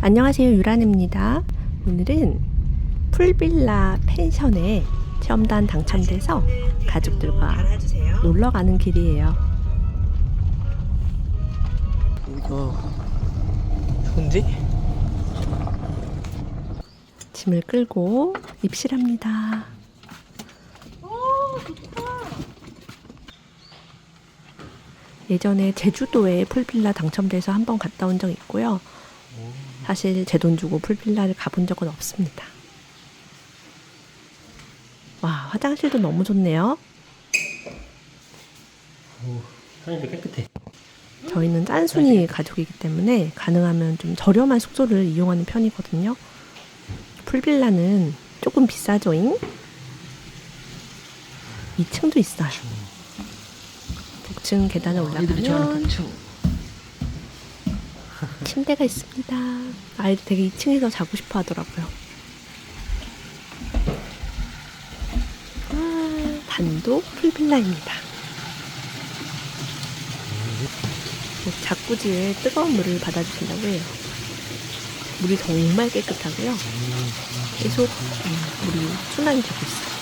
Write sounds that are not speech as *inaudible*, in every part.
안녕하세요 유란입니다. 오늘은 풀빌라 펜션에 체험단 당첨돼서 가족들과 놀러 가는 길이에요. 이거 좋은데? 짐을 끌고 입실합니다. 예전에 제주도에 풀빌라 당첨돼서 한번 갔다 온 적 있고요. 사실 제 돈 주고 풀빌라를 가본 적은 없습니다. 와, 화장실도 너무 좋네요. 화장실 깨끗해. 저희는 짠순이 가족이기 때문에 가능하면 좀 저렴한 숙소를 이용하는 편이거든요. 풀빌라는 조금 비싸죠잉? 2층도 있어요. 복층 계단을 올라가면 침대가 있습니다. 아이들 되게 2층에서 자고 싶어 하더라고요. 아, 단독 풀빌라입니다. 자꾸지에 뜨거운 물을 받아주신다고 해요. 물이 정말 깨끗하고요. 계속 음, 물이 순환이 되고 있어요.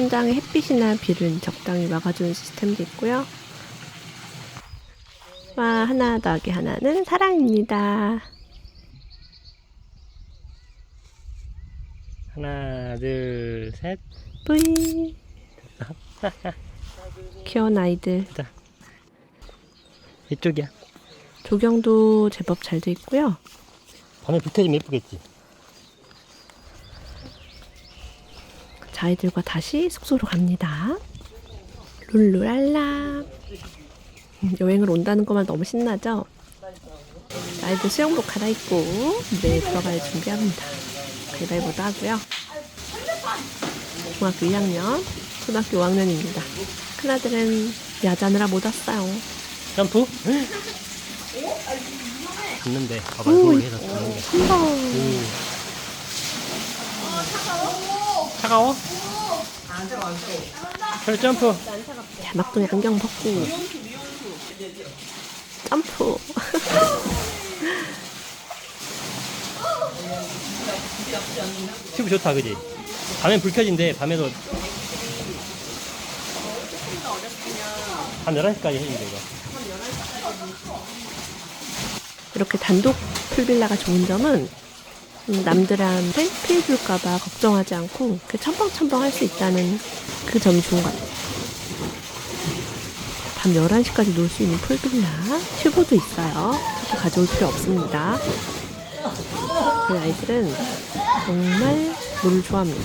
천장에 햇빛이나 비를 적당히 막아주는 시스템도 있고요. 와, 하나 더하기 하나는 사랑입니다. 하나, 둘, 셋. 뿌이. *laughs* 귀여운 아이들. 이쪽이야. 조경도 제법 잘 돼 있고요. 밤에 불 켜지면 예쁘겠지. 자, 아이들과 다시 숙소로 갑니다. 룰루랄라. 음, 여행을 온다는 것만 너무 신나죠? 아이들 수영복 갈아입고 물에 들어갈 준비합니다. 가위바위보도 하고요. 중학교 2학년, 초등학교 5학년입니다. 큰아들은 야자느라 못 왔어요. 점프? 갔는데 봐봐 오, 해서 가는 게. 한번 오. 차가워? 별 점프. 자, 막둥이 안경 벗고 점프. *laughs* 튜브 좋다 그지? 밤엔 불 켜진대 밤에도 한 11시까지 해준대 이거 이렇게 단독 풀빌라가 좋은 점은 음, 남들한테 피해 줄까봐 걱정하지 않고 이렇게 첨벙첨벙 할 수 있다는 그 점이 좋은 것 같아요. 밤 11시까지 놀 수 있는 풀빌라, 튜브도 있어요. 튜브 가져올 필요 없습니다. 저희 아이들은 정말 물을 좋아합니다.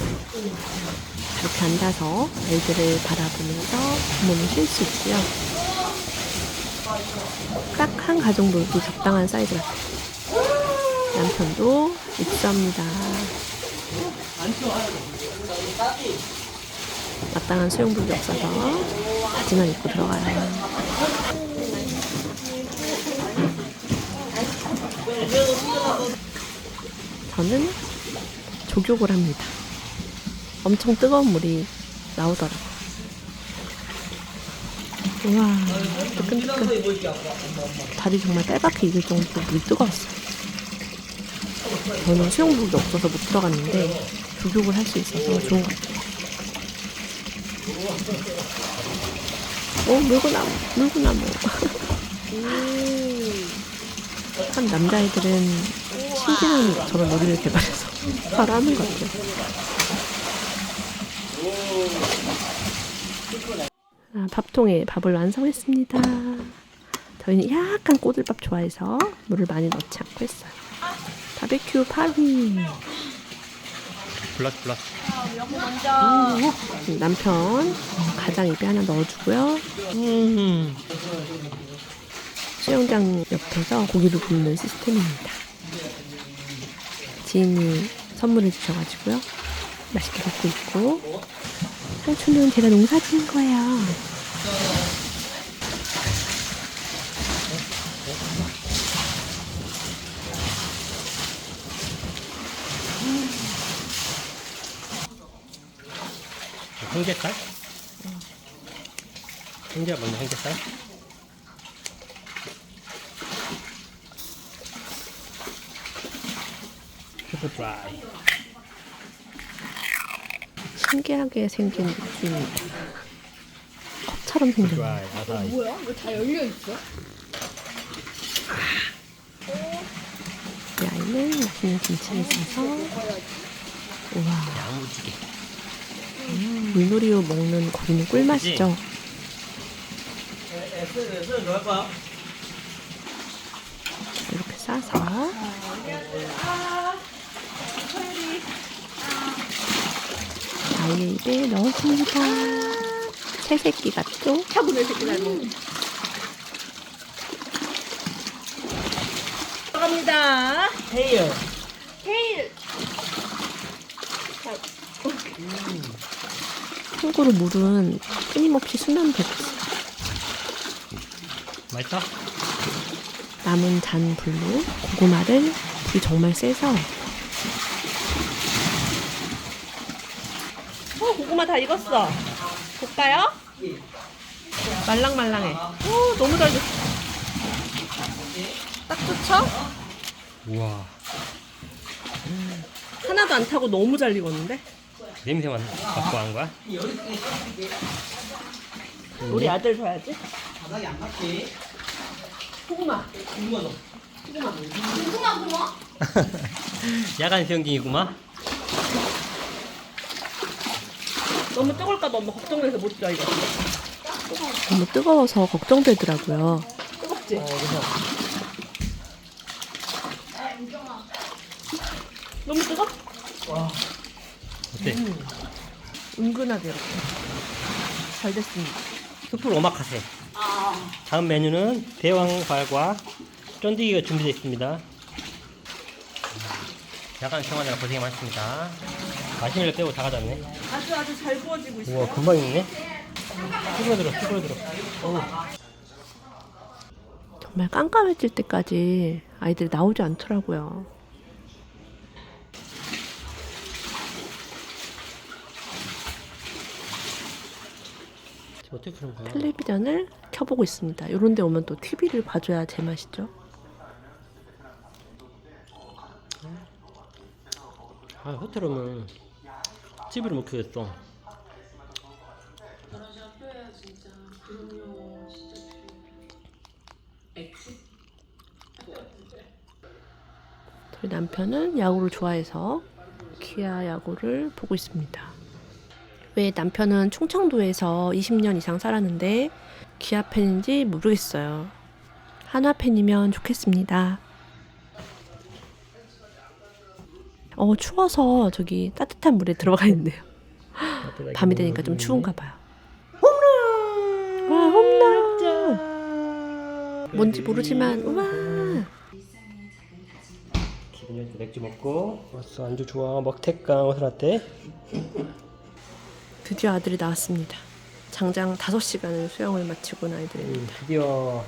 이렇게 앉아서 아이들을 바라보면서 부모는 쉴수 있고요. 딱 한 가정 놀기 적당한 사이즈 같아요. 남편도 입수합니다. 마땅한 수영복이 없어서 바지만 입고 들어가요. 저는 조격을 합니다. 엄청 뜨거운 물이 나오더라고요. 우와, 뜨끈뜨끈. 발이 정말 빨갛게 익을 정도로 물이 뜨거웠어요. 저는 수영복이 없어서 못 들어갔는데 조격을 할수 있어서 좋은 것 같아요. 오, 물구나무, 물구나무. 한 남자애들은 신기한 저런 놀이를 개발해서 바로 하는 것 같아요. 아, 밥통에 밥을 완성했습니다. 저희는 약간 꼬들밥 좋아해서 물을 많이 넣지 않고 했어요. 바베큐 파리. 블라스 블라스 남편 가장 입에 하나 넣어주고요. 음. 수영장 옆에서 고기를 굽는 시스템입니다. 지인이 선물해 주셔가지고요. 맛있게 굽고 있고 상추는 제가 농사 지은 거예요. 삼겹살? 생지야 먼저 생겼어? 슈퍼 드라이. 신기하게 생긴 느낌입니다. 컵처럼 생겼네요. 드라이. 아사히. 뭐야? 왜 다 열려 있어? 이 아이는 맛있는 김치를 싸서 우와 야무지게. 물놀이로 먹는 고기는 꿀맛이죠. 이렇게 싸서 아이의 입에 넣어줍니다. 새 새끼 같죠? 차분해 새끼 닮은. 들어갑니다. 헤이요. 테일. 참고로 물은 끊임없이 순환되고 있어요. 맛있어? 남은 잔 불로 고구마를 불이 정말 세서 어 고구마 다 익었어. 볼까요? 말랑말랑해. 오 너무 잘 됐어. 딱 좋죠? 우와. 하나도 안 타고 너무 잘 익었는데? 냄새만 갖고 한 거야? 우리 아들 줘야지. *laughs* 야간 수영장이구만. 너무 뜨거울까봐 엄마 걱정돼서 못 줘, 이거. 너무 뜨거워서 걱정되더라고요. 뜨겁지? 너무 뜨거? 어때? 은근하게 이렇게. 잘 됐습니다. 숯불 오마카세. 다음 메뉴는 대왕발과 쫀디기가 준비되어 있습니다. 약간 시원하느라 고생이 많습니다. 걸 빼고 다 가져왔네. 아주 아주 잘 구워지고 있어요. 우와, 금방 익네. 쭈그러들어, 쭈그러들어. 어우, 정말 깜깜해질 때까지 아이들이 나오지 않더라고요. 지금 어떻게 그런 거야? 텔레비전을 켜보고 있습니다. 이런 데 오면 또 TV를 봐줘야 제맛이죠. 아, 호텔 오면 TV를 못 켜겠어. 저희 남편은 야구를 좋아해서 기아 야구를 보고 있습니다. 왜 남편은 충청도에서 20년 이상 살았는데 기아 팬인지 모르겠어요. 한화 팬이면 좋겠습니다. 어 추워서 저기 따뜻한 물에 들어가 있네요. 밤이 되니까 좀 추운가 봐요. 홈런! 와 홈런! 뭔지 모르지만 우와 기분 좋을 때 맥주 먹고 왔어 안주 좋아 먹태깡 났대? 드디어 아들이 나왔습니다. 장장 5시간을 수영을 마치고 온 아이들입니다. 음, 드디어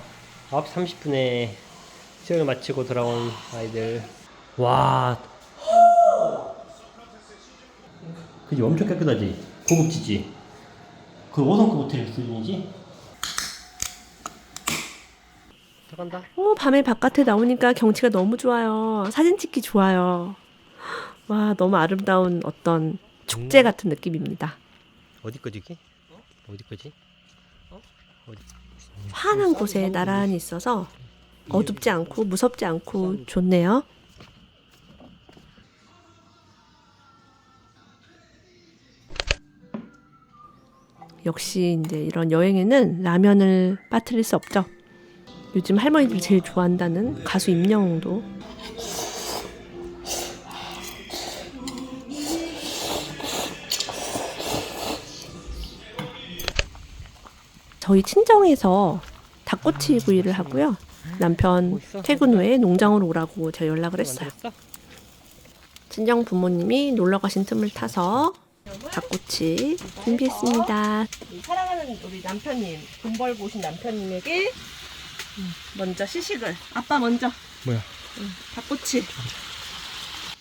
9시 30분에 수영을 마치고 돌아온 아이들 와 그지 엄청 깨끗하지 고급지지 그 5성급 호텔 수준이지 들어간다 오, 밤에 바깥에 나오니까 경치가 너무 좋아요. 사진 찍기 좋아요. 와, 너무 아름다운 어떤 축제 같은 느낌입니다. 어디 거지 이게? 어디 거지? 환한 곳에 나란히 있어서 어둡지 않고 무섭지 않고 좋네요. 역시 이제 이런 여행에는 라면을 빠뜨릴 수 없죠. 요즘 할머니들이 제일 좋아한다는 가수 임영웅도 저희 친정에서 닭꼬치 구이를 하고요. 남편 퇴근 후에 농장으로 오라고 제가 연락을 했어요. 친정 부모님이 놀러 가신 틈을 타서 닭꼬치 준비했습니다. 사랑하는 우리 남편님, 돈 벌고 오신 남편님에게 음, 먼저 시식을. 아빠 먼저. 뭐야? 닭꼬치.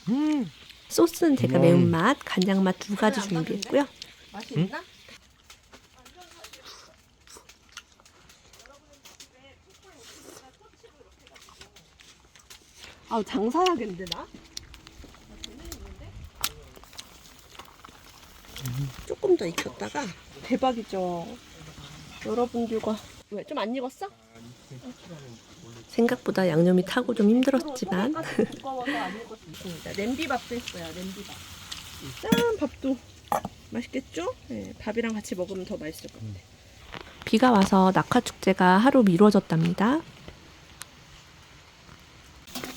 음 소스는 제가 음. 매운맛, 간장맛 두 가지 준비했고요. 맛이 있나? 아 장사해야겠는데 나? 조금 더 익혔다가 대박이죠. 여러분들과 왜 좀 안 익었어? 생각보다 양념이 타고 좀 힘들었지만 두꺼워서 안 있습니다. 냄비밥도 했어요. 냄비밥. 짠 밥도 맛있겠죠? 네, 밥이랑 같이 먹으면 더 맛있을 것 같아요. 비가 와서 낙화 축제가 하루 미뤄졌답니다.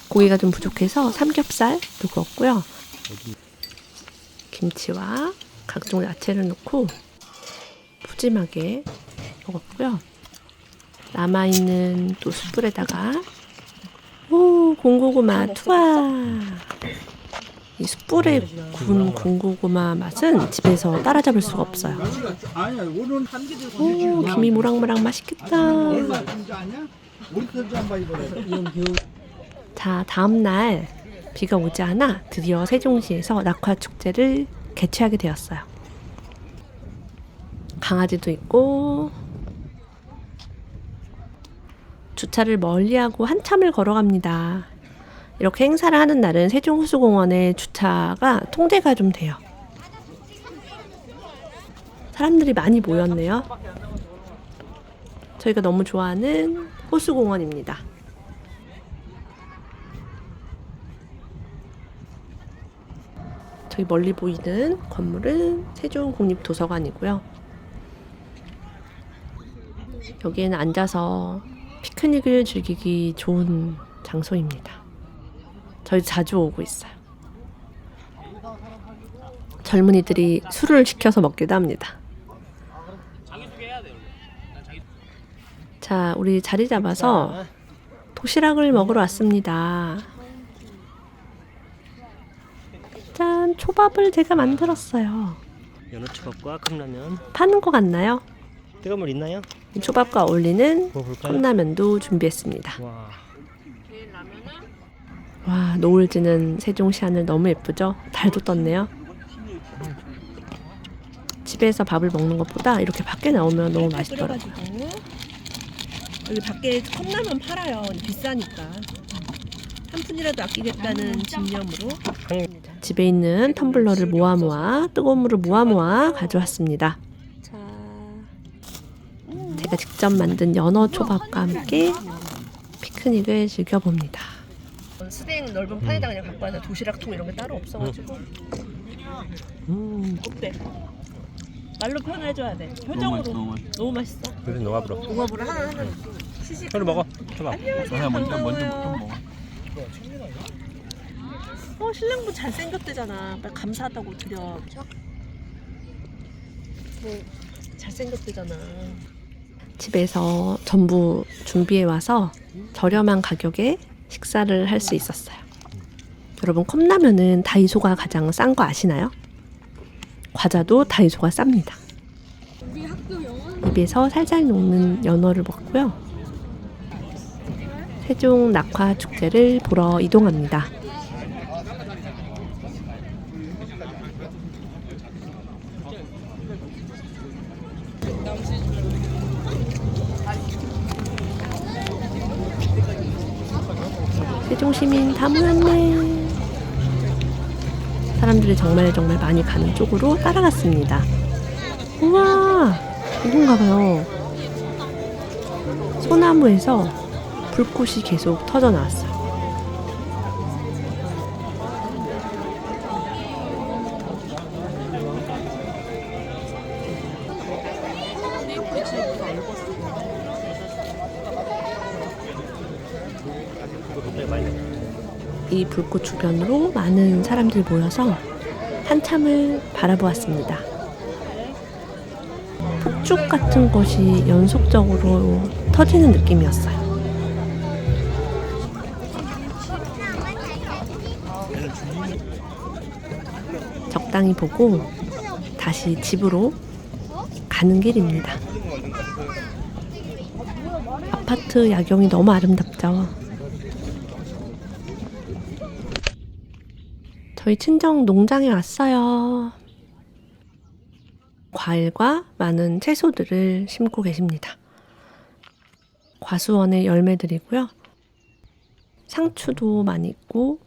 고기가 좀 부족해서 삼겹살도 구웠고요. 김치와 각종 야채를 넣고 푸짐하게 먹었고요. 남아있는 또 숯불에다가 오 공고구마 투하 이 숯불에 구운 공고구마 맛은 집에서 따라잡을 수가 없어요. 오 김이 모락모락 맛있겠다. 자, 다음 날 비가 오지 않아 드디어 세종시에서 낙화 축제를 개최하게 되었어요. 강아지도 있고 주차를 멀리 하고 한참을 걸어갑니다. 이렇게 행사를 하는 날은 세종호수공원의 주차가 통제가 좀 돼요. 사람들이 많이 모였네요. 저희가 너무 좋아하는 호수공원입니다. 저희 멀리 보이는 건물은 세종국립도서관이고요. 여기에는 앉아서 피크닉을 즐기기 좋은 장소입니다. 저희 자주 오고 있어요. 젊은이들이 술을 시켜서 먹기도 합니다. 자, 우리 자리 잡아서 도시락을 먹으러 왔습니다. 짠, 초밥을 제가 만들었어요. 연어 초밥과 컵라면. 파는 거 같나요? 뜨거운 물 있나요? 이 초밥과 어울리는 먹어볼까요? 컵라면도 준비했습니다. 와. 와, 노을 지는 세종시 하늘 너무 예쁘죠? 달도 떴네요. 집에서 밥을 먹는 것보다 이렇게 밖에 나오면 너무 맛있더라고요. 끓여가지고 여기 밖에 컵라면 팔아요. 비싸니까 한 푼이라도 아끼겠다는 집념으로 집에 있는 텀블러를 모아 모아 뜨거운 물을 모아 모아 가져왔습니다. 자 제가 직접 만든 연어 초밥과 함께 피크닉을 즐겨봅니다. 스낵 넓은 판에다 그냥 갖고 와서 도시락통 이런 게 따로 없어가지고 음. 어때? 말로 표현해줘야 돼. 표정으로 너무 맛있어. 그래서 너가 불어. 붕어불을 하나 하나 시식. 혀를 먹어. 안녕하세요. 먼저 먼저 먹어. 어 신랑분 잘생겼대잖아. 빨리 감사하다고 드려. 뭐 잘생겼대잖아. 집에서 전부 준비해 와서 저렴한 가격에 식사를 할 수 있었어요. 여러분 컵라면은 다이소가 가장 싼 거 아시나요? 과자도 다이소가 쌉니다. 입에서 살살 녹는 연어를 먹고요. 세종 낙화 축제를 보러 이동합니다. 세종 시민 다 모였네. 사람들이 정말 정말 많이 가는 쪽으로 따라갔습니다. 우와, 이건가 봐요. 소나무에서 불꽃이 계속 터져 나왔어요. 이 불꽃 주변으로 많은 사람들이 모여서 한참을 바라보았습니다. 폭죽 같은 것이 연속적으로 터지는 느낌이었어요. 적당히 보고 다시 집으로 가는 길입니다. 아파트 야경이 너무 아름답죠. 저희 친정 농장에 왔어요. 과일과 많은 채소들을 심고 계십니다. 과수원의 열매들이고요. 상추도 많이 있고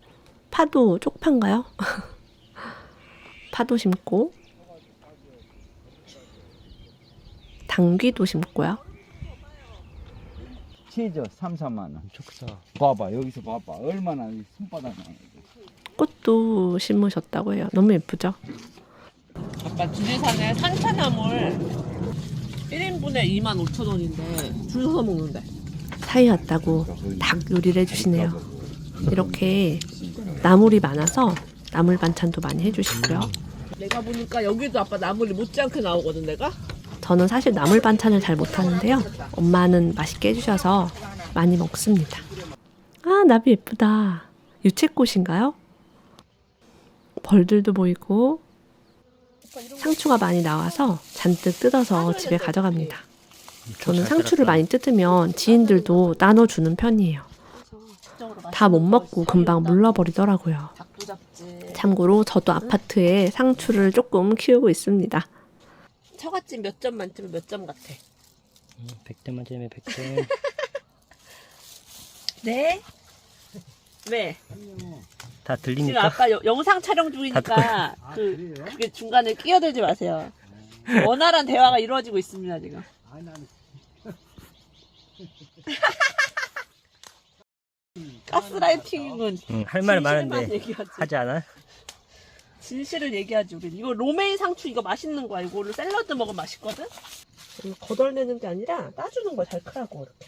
파도 쪽파인가요? *laughs* 파도 심고 당귀도 심고요. 치즈 3, 4만 원. 크다. 봐봐 여기서 봐봐 얼마나 이 손바닥만. 꽃도 심으셨다고 해요. 너무 예쁘죠? 아까 지리산에 산차나물 1인분에 2만 5천 원인데 줄 서서 먹는데. 사이 왔다고 닭 요리를 해주시네요. 이렇게 나물이 많아서 나물 반찬도 많이 해주시고요. 내가 보니까 여기도 아빠 나물이 못지않게 나오거든 내가. 저는 사실 나물 반찬을 잘 못하는데요. 엄마는 맛있게 해주셔서 많이 먹습니다. 아, 나비 예쁘다. 유채꽃인가요? 벌들도 보이고 상추가 많이 나와서 잔뜩 뜯어서 집에 가져갑니다. 저는 상추를 많이 뜯으면 지인들도 나눠주는 편이에요. 다 못 먹고 금방 물러버리더라고요. 참고로 저도 아파트에 상추를 조금 키우고 있습니다. 처갓집 몇 점 만점에 몇 점 같아? 100점 만점에 100점. *laughs* 네. 왜? 다 지금 들리니까. 아까 여- 영상 촬영 중이니까 그 그게 중간에 끼어들지 마세요. 원활한 대화가 이루어지고 있습니다 지금. *laughs* 가스라이팅은 응, 할 진실만 많은데 얘기하지. 하지 않아? 진실을 얘기하지 우리. 이거 로메인 상추 이거 맛있는 거야. 이거를 샐러드 먹으면 맛있거든. 거덜내는 게 아니라 따주는 거야. 잘 크라고 이렇게.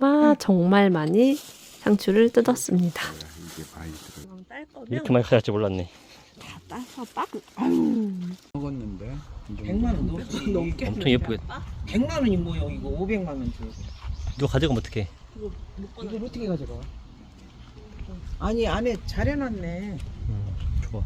와, 정말 많이 상추를 뜯었습니다. 그럼 딸 거면 이렇게 많이 가져갈지 몰랐네. 다 따서 빡. 아유. 먹었는데. 100만 원 넘, 넘게 엄청 예쁘겠다. 100만 원이 뭐야 이거 500만 원 줘. 누가 가져가면 어떡해. 이걸 어떻게 가져가? 아니 안에 잘 해놨네. 좋아.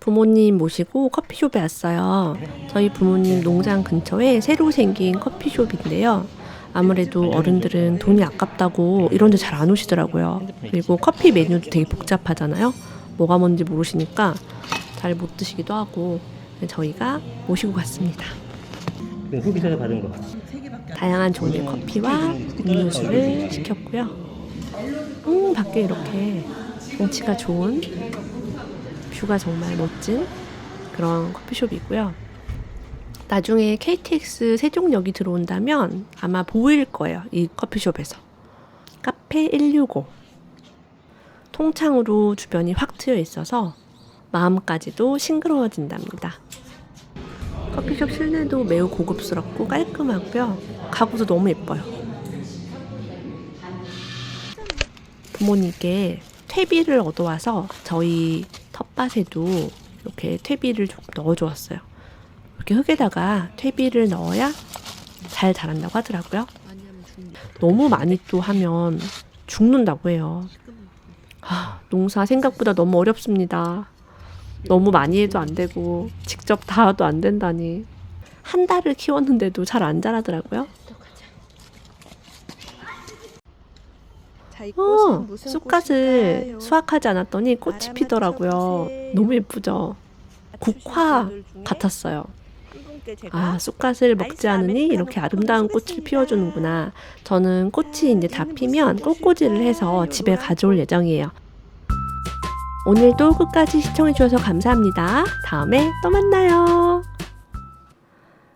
부모님 모시고 커피숍에 왔어요. 저희 부모님 농장 근처에 새로 생긴 커피숍인데요. 아무래도 어른들은 돈이 아깝다고 이런 데 잘 안 오시더라고요. 그리고 커피 메뉴도 되게 복잡하잖아요. 뭐가 뭔지 모르시니까 잘 못 드시기도 하고 저희가 모시고 갔습니다. 그 후기에서 받은 거. 다양한 종류의 커피와 음료수를 시켰고요. 음, 밖에 이렇게 경치가 좋은 뷰가 정말 멋진 그런 커피숍이고요. 나중에 KTX 세종역이 들어온다면 아마 보일 거예요. 이 커피숍에서. 카페 165. 통창으로 주변이 확 트여 있어서 마음까지도 싱그러워진답니다. 커피숍 실내도 매우 고급스럽고 깔끔하고요. 가구도 너무 예뻐요. 부모님께 퇴비를 얻어와서 저희 텃밭에도 이렇게 퇴비를 좀 넣어주었어요. 이렇게 흙에다가 퇴비를 넣어야 잘 자란다고 하더라고요. 너무 많이 또 하면 죽는다고 해요. 아, 농사 생각보다 너무 어렵습니다. 너무 많이 해도 안 되고 직접 다 해도 안 된다니 한 달을 키웠는데도 잘 안 자라더라고요. 자, 이 어, 쑥갓을 수확하지 않았더니 꽃이 피더라고요. 너무 예쁘죠. 국화 같았어요. 아, 쑥갓을 먹지 않으니 이렇게 아름다운 꽃을 피워주는구나. 저는 꽃이 이제 다 피면 꽃꽂이를 해서 집에 가져올 예정이에요. 오늘도 끝까지 시청해주셔서 감사합니다. 다음에 또 만나요.